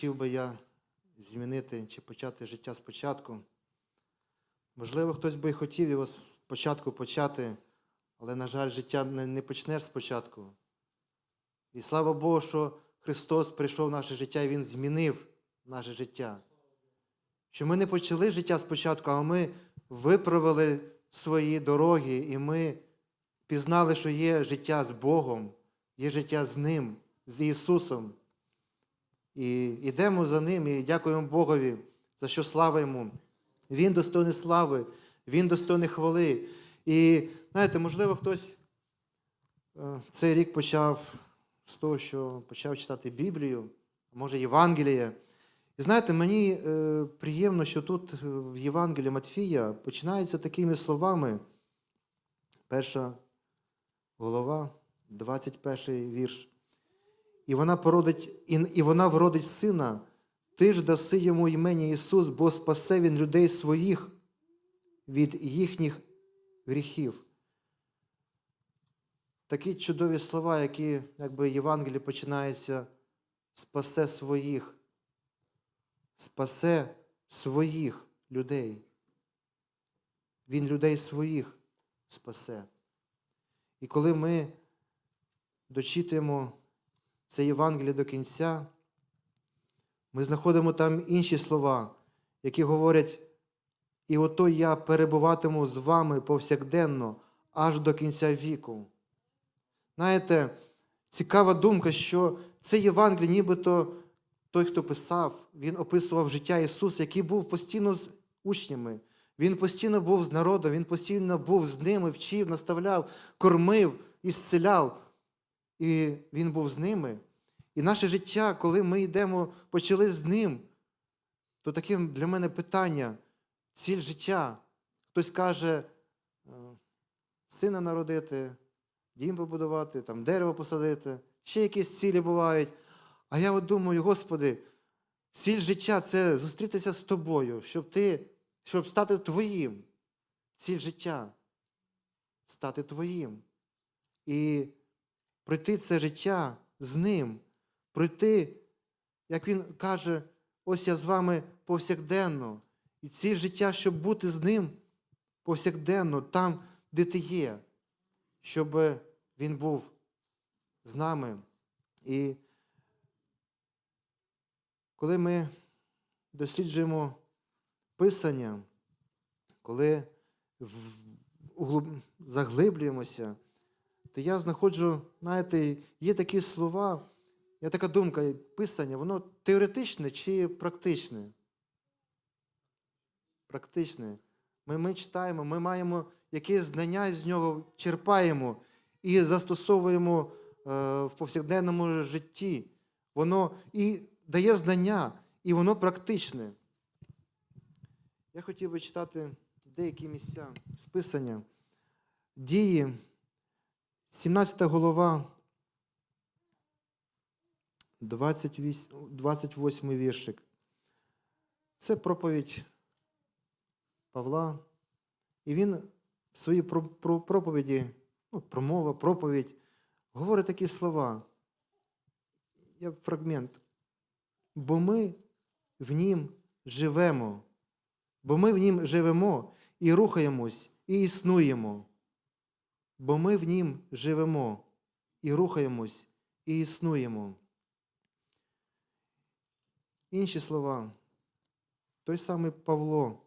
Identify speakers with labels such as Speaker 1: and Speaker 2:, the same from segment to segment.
Speaker 1: хотів би я змінити чи почати життя спочатку. Можливо, хтось би і хотів його спочатку почати, але, на жаль, життя не, не почнеш спочатку. І слава Богу, що Христос прийшов в наше життя і Він змінив наше життя. Що ми не почали життя спочатку, а ми виправили свої дороги, і ми пізнали, що є життя з Богом, є життя з Ним, з Ісусом. І йдемо за Ним і дякуємо Богові, за що слава Йому. Він достойний слави, Він достойний хвали. І знаєте, можливо, хтось е, цей рік почав з того, що почав читати Біблію, а може Євангеліє. І знаєте, мені е, приємно, що тут е, в Євангелії Матфія починається такими словами. Перша голова, 21 вірш. І вона породить, і, і вона вродить сина, ти ж даси йому імені Ісус, бо спасе Він людей своїх від їхніх гріхів. Такі чудові слова, які якби Євангелії починається спасе своїх, спасе своїх людей. Він людей своїх спасе. І коли ми дочитуємо це Євангеліє до кінця, ми знаходимо там інші слова, які говорять, і ото я перебуватиму з вами повсякденно аж до кінця віку. Знаєте, цікава думка, що це Євангеліє, нібито той, хто писав, він описував життя Ісуса, який був постійно з учнями. Він постійно був з народом, він постійно був з ними, вчив, наставляв, кормив, ісцеляв. І він був з ними. І наше життя, коли ми йдемо, почали з ним, то таке для мене питання, ціль життя. Хтось каже, е, сина народити, дім побудувати, там дерево посадити, ще якісь цілі бувають. А я от думаю, Господи, ціль життя це зустрітися з тобою, щоб ти, щоб стати твоїм. Ціль життя стати твоїм. І пройти це життя з ним, пройти, як він каже, ось я з вами повсякденно. І ціль життя, щоб бути з ним повсякденно, там, де ти є, щоб він був з нами. І коли ми досліджуємо Писання, коли заглиблюємося, то я знаходжу, знаєте, є такі слова, є така думка, Писання, воно теоретичне чи практичне? Практичне. Ми, ми читаємо, ми маємо якесь знання з нього черпаємо і застосовуємо е, в повсякденному житті. Воно і дає знання, і воно практичне. Я хотів би читати деякі місця з Писання. Дії, 17 голова, 28, 28 віршик. Це проповідь Павла. І він в своїй проповіді, ну, промова, проповідь, говорить такі слова. Я фрагмент. Бо ми в нім живемо, бо ми в нім живемо і рухаємось, і існуємо. Бо ми в нім живемо і рухаємось, і існуємо. Інші слова. Той самий Павло,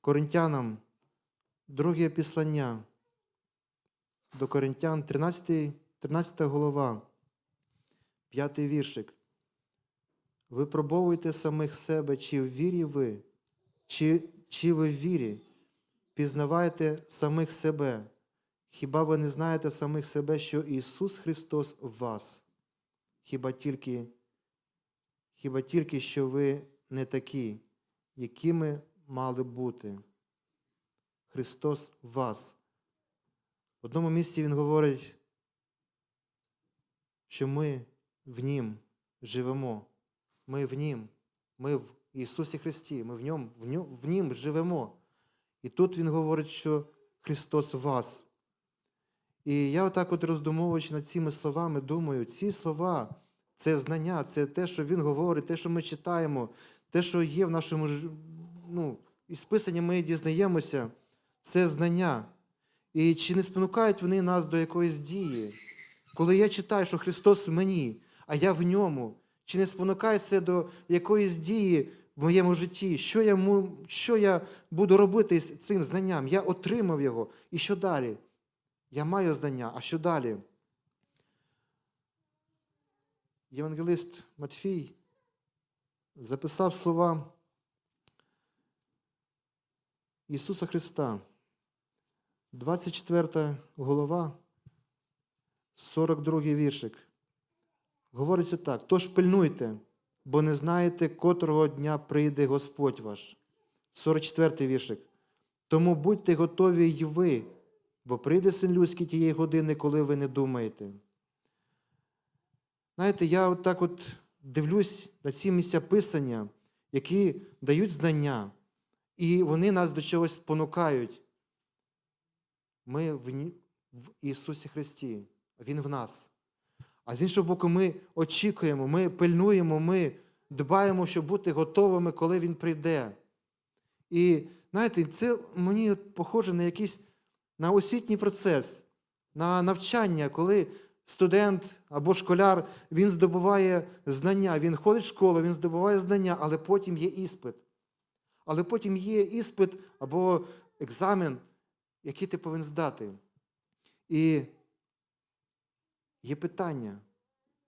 Speaker 1: Коринтянам, друге післання до Коринтян, 13, 13 голова, 5 віршик. Випробовуйте самих себе, чи в вірі ви, чи, чи ви в вірі, пізнавайте самих себе. Хіба ви не знаєте самих себе, що Ісус Христос в вас? Хіба тільки, хіба тільки що ви не такі, якими мали бути? Христос в вас. В одному місці Він говорить, що ми в Нім живемо. Ми в Нім, ми в Ісусі Христі, ми в Ньому, в, Нім живемо. І тут Він говорить, що Христос в вас. І я отак, от роздумовуючи над цими словами, думаю, ці слова Це знання, це те, що Він говорить, те, що ми читаємо, те, що є в нашому ну, із Писання ми дізнаємося, це знання. І чи не спонукають вони нас до якоїсь дії? Коли я читаю, що Христос в мені, а я в ньому, чи не спонукає це до якоїсь дії в моєму житті? Що я, що я буду робити з цим знанням? Я отримав його. І що далі? Я маю знання, а що далі? Євангелист Матфій записав слова Ісуса Христа, 24 голова, 42 віршик. Говориться так: тож пильнуйте, бо не знаєте, котрого дня прийде Господь ваш. 44 віршик. Тому будьте готові й ви, бо прийде син людський тієї години, коли ви не думаєте. Знаєте, я от так от дивлюсь на ці місця писання, які дають знання, і вони нас до чогось спонукають. Ми в, Ісусі Христі, Він в нас. А з іншого боку, ми очікуємо, ми пильнуємо, ми дбаємо, щоб бути готовими, коли Він прийде. І знаєте, це мені похоже на якийсь на освітній процес, на навчання, коли студент або школяр він здобуває знання, він ходить в школу, він здобуває знання, але потім є іспит. Але потім є іспит або екзамен, який ти повинен здати. І є питання.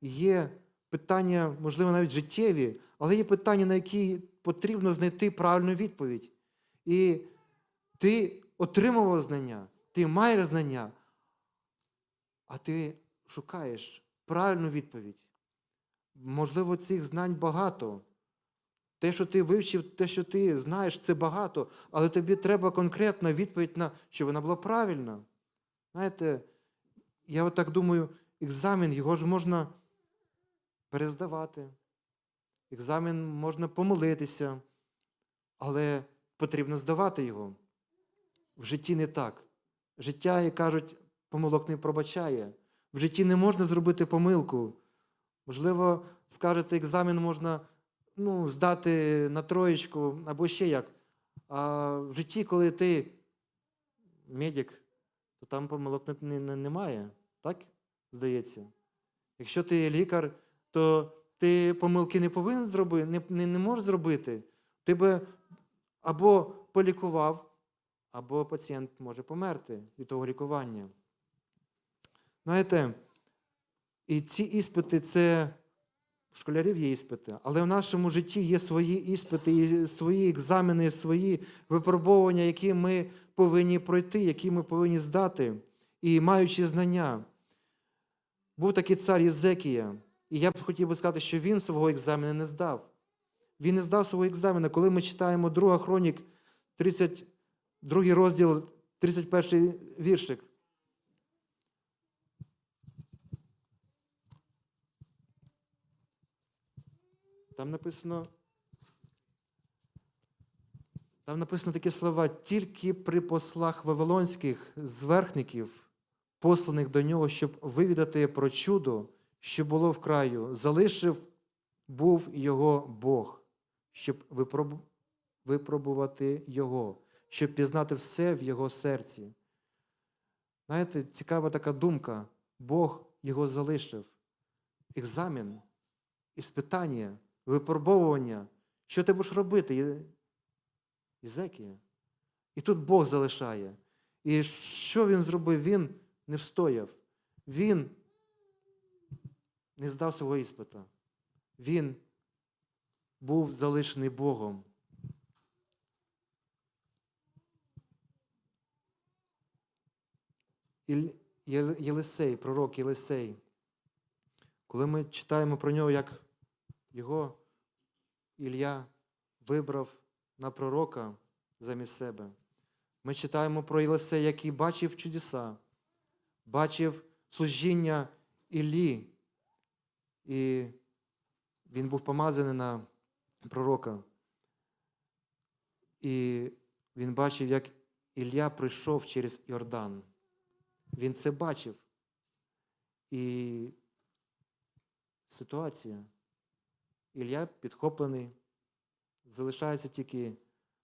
Speaker 1: Є питання, можливо, навіть життєві, але є питання, на які потрібно знайти правильну відповідь. І ти отримував знання, ти маєш знання, а ти шукаєш правильну відповідь. Можливо, цих знань багато. Те, що ти вивчив, те, що ти знаєш, це багато, але тобі треба конкретна відповідь на щоб вона була правильна. Знаєте, я от так думаю, екзамен його ж можна перездавати. Екзамен можна помолитися, але потрібно здавати його. В житті не так. Життя, як кажуть, помилок не пробачає. В житті не можна зробити помилку. Можливо, скажете, екзамен можна ну, здати на троєчку або ще як. А в житті, коли ти медик, то там помилок не, не, не- немає. Так? Здається. Якщо ти лікар, то ти помилки не повинен зробити, не, не, не можеш зробити. Ти би або полікував, або пацієнт може померти від того лікування. Знаєте, і ці іспити це у школярів є іспити, але в нашому житті є свої іспити, свої екзамени, свої випробовування, які ми повинні пройти, які ми повинні здати, і маючи знання. Був такий цар Єзекія, і я б хотів би сказати, що він свого екзамену не здав. Він не здав свого екзамену. Коли ми читаємо 2 хронік, 32 розділ, 31 віршик. Там написано. Там написано такі слова: тільки при послах вавилонських зверхників, посланих до нього, щоб вивідати про чудо, що було в краю, залишив був його Бог, щоб випробувати його, щоб пізнати все в його серці. Знаєте, цікава така думка. Бог його залишив. Екзамен, іспитання, випробовування. Що ти будеш робити? Єзекія. І тут Бог залишає. І що він зробив? Він не встояв. Він не здав свого іспита. Він був залишений Богом. Іль- Є- Єлисей, пророк Єлисей, коли ми читаємо про нього, як його Ілля вибрав на пророка замість себе, ми читаємо про Єлисея, який бачив чудеса, бачив служіння Іллі, і він був помазаний на пророка. І він бачив, як Ілля прийшов через Йордан. Він це бачив. І ситуація. Ілля підхоплений, залишається тільки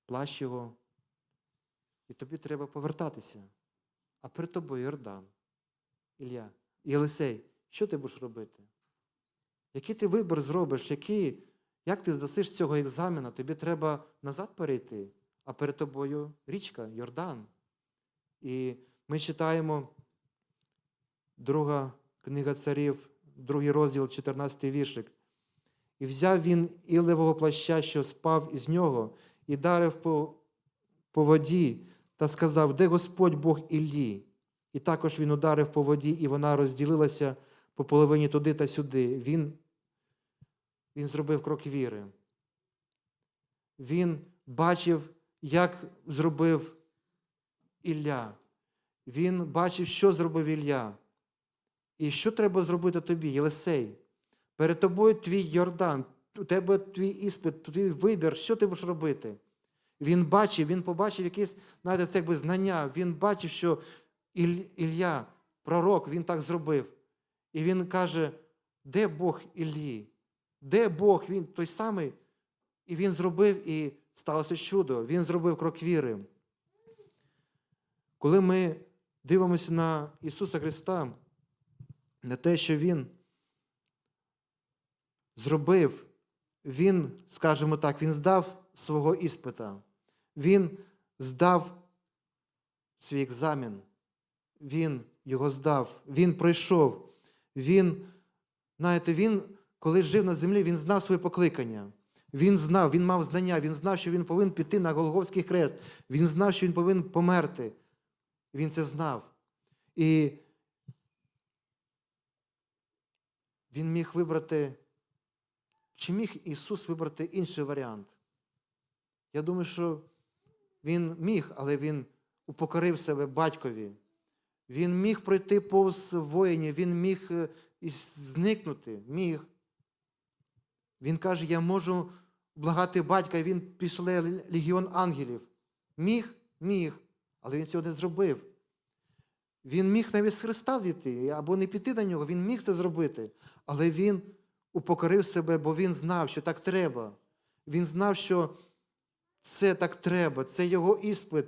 Speaker 1: плащ його, і тобі треба повертатися. А перед тобою Йордан, Ілля, Єлисей, що ти будеш робити? Який ти вибір зробиш, який, як ти здасиш цього екзамена? Тобі треба назад перейти, а перед тобою річка, Йордан. І ми читаємо друга книга царів, другий розділ, 14 віршик. І взяв він ілевого плаща, що спав із нього, і дарив по, по воді, та сказав, де Господь Бог Іллі? І також він ударив по воді, і вона розділилася по половині туди та сюди. Він, він зробив крок віри. Він бачив, як зробив Ілля. Він бачив, що зробив Ілля. І що треба зробити тобі, Єлисей? Перед тобою твій Йордан, у тебе твій іспит, твій вибір, що ти будеш робити? Він бачив, він побачив якесь, знаєте, це якби знання. Він бачив, що Ілля, пророк, він так зробив. І він каже, де Бог Іллі? Де Бог? Він той самий. І він зробив, і сталося чудо. Він зробив крок віри. Коли ми дивимося на Ісуса Христа, на те, що Він зробив, Він, скажімо так, Він здав свого іспита, Він здав свій екзамен, Він його здав, Він пройшов, Він, знаєте, Він, коли жив на землі, Він знав своє покликання. Він знав, він мав знання, він знав, що він повинен піти на Голговський хрест. Він знав, що він повинен померти. Він це знав. І він міг вибрати, чи міг Ісус вибрати інший варіант? Я думаю, що Він міг, але Він упокорив себе батькові. Він міг пройти повз воїнів, він міг е, зникнути, міг. Він каже, я можу благати батька, і він пішле легіон ангелів. Міг, міг, але він цього не зробив. Він міг навіть з Христа зійти або не піти на нього, він міг це зробити. Але він упокорив себе, бо він знав, що так треба. Він знав, що це так треба, це його іспит,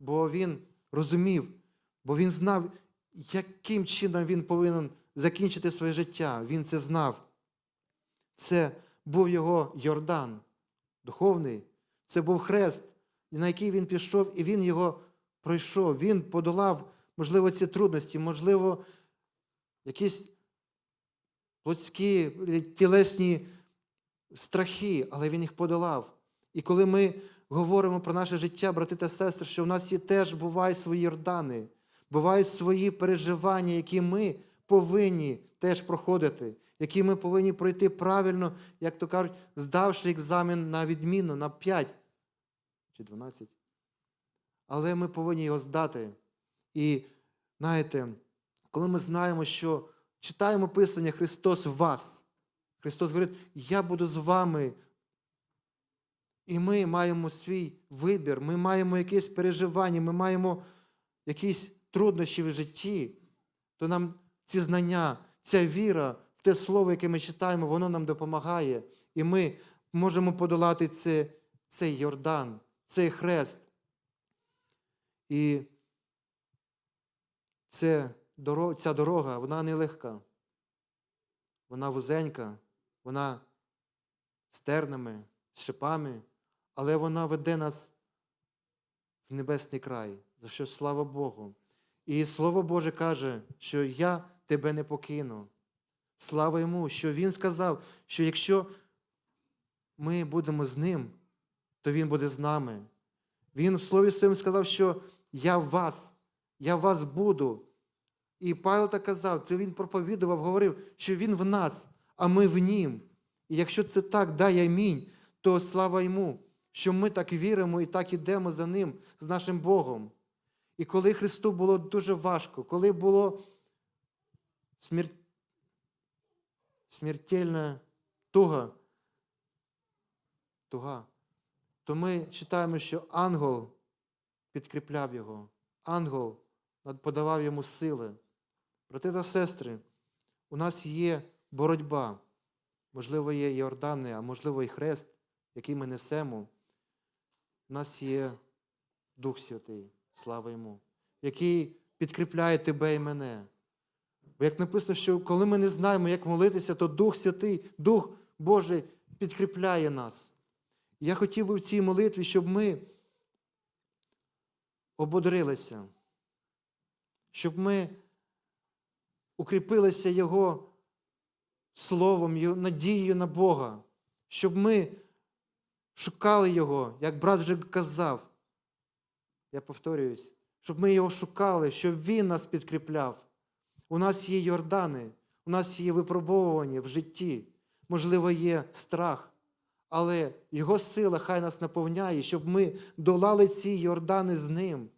Speaker 1: бо він розумів, бо він знав, яким чином він повинен закінчити своє життя. Він це знав. Це був його Йордан, духовний, це був хрест, на який він пішов, і він його пройшов. Він подолав, можливо, ці трудності, можливо, якісь плотські, тілесні страхи, але він їх подолав. І коли ми говоримо про наше життя, брати та сестри, що в нас є теж бувають свої Йордани, бувають свої переживання, які ми повинні теж проходити, які ми повинні пройти правильно, як то кажуть, здавши екзамен на відміну, на 5 чи 12. Але ми повинні його здати. І знаєте, коли ми знаємо, що читаємо Писання Христос в вас, Христос говорить, я буду з вами. І ми маємо свій вибір, ми маємо якесь переживання, ми маємо якісь труднощі в житті, то нам ці знання, ця віра в те слово, яке ми читаємо, воно нам допомагає. І ми можемо подолати це, цей Йордан, цей хрест. І це, ця дорога, вона нелегка, вона вузенька, вона з тернами, з шипами, але вона веде нас в небесний край, за що слава Богу. І Слово Боже каже, що я тебе не покину. Слава йому, що Він сказав, що якщо ми будемо з ним, то Він буде з нами. Він в Слові Своєму сказав, що я вас, я в вас буду. І Павло так казав, це він проповідував, говорив, що Він в нас, а ми в Нім. І якщо це так, дай амінь, то слава йому, що ми так віримо і так ідемо за Ним, з нашим Богом. І коли Христу було дуже важко, коли було смер... смертельна туга, туга, то ми читаємо, що ангел підкріпляв його, ангел подавав йому сили. Брати та сестри, у нас є боротьба, можливо, є Йордани, а можливо, і хрест, який ми несемо. У нас є Дух Святий, слава йому, який підкріпляє тебе і мене. Бо як написано, що коли ми не знаємо, як молитися, то Дух Святий, Дух Божий підкріпляє нас. Я хотів би в цій молитві, щоб ми ободрилися, щоб ми укріпилися Його словом, надією на Бога, щоб ми шукали Його, як брат вже казав. Я повторююсь, щоб ми його шукали, щоб Він нас підкріпляв. У нас є Йордани, у нас є випробовування в житті, можливо, є страх, але Його сила хай нас наповняє, щоб ми долали ці Йордани з Ним.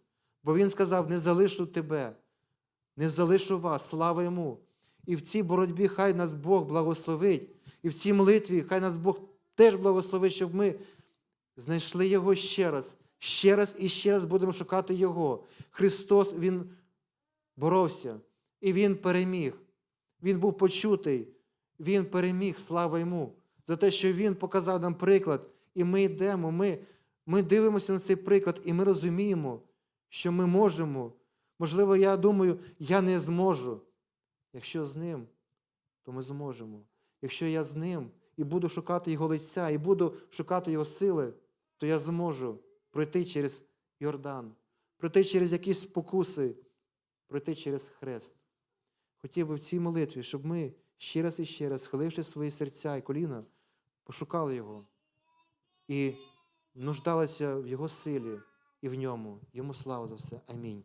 Speaker 1: Бо Він сказав: не залишу тебе, не залишу вас, слава йому. І в цій боротьбі хай нас Бог благословить, і в цій молитві хай нас Бог теж благословить, щоб ми знайшли Його ще раз, ще раз і ще раз будемо шукати Його. Христос, Він боровся, і Він переміг. Він був почутий, Він переміг, слава йому, за те, що Він показав нам приклад, і ми йдемо, ми, ми дивимося на цей приклад, і ми розуміємо, що ми можемо. Можливо, я думаю, я не зможу. Якщо з ним, то ми зможемо. Якщо я з ним і буду шукати Його лиця, і буду шукати Його сили, то я зможу пройти через Йордан, пройти через якісь спокуси, пройти через хрест. Хотів би в цій молитві, щоб ми ще раз і ще раз, схиливши свої серця і коліна, пошукали Його і нуждалися в Його силі і в ньому. Йому слава за все. Амінь.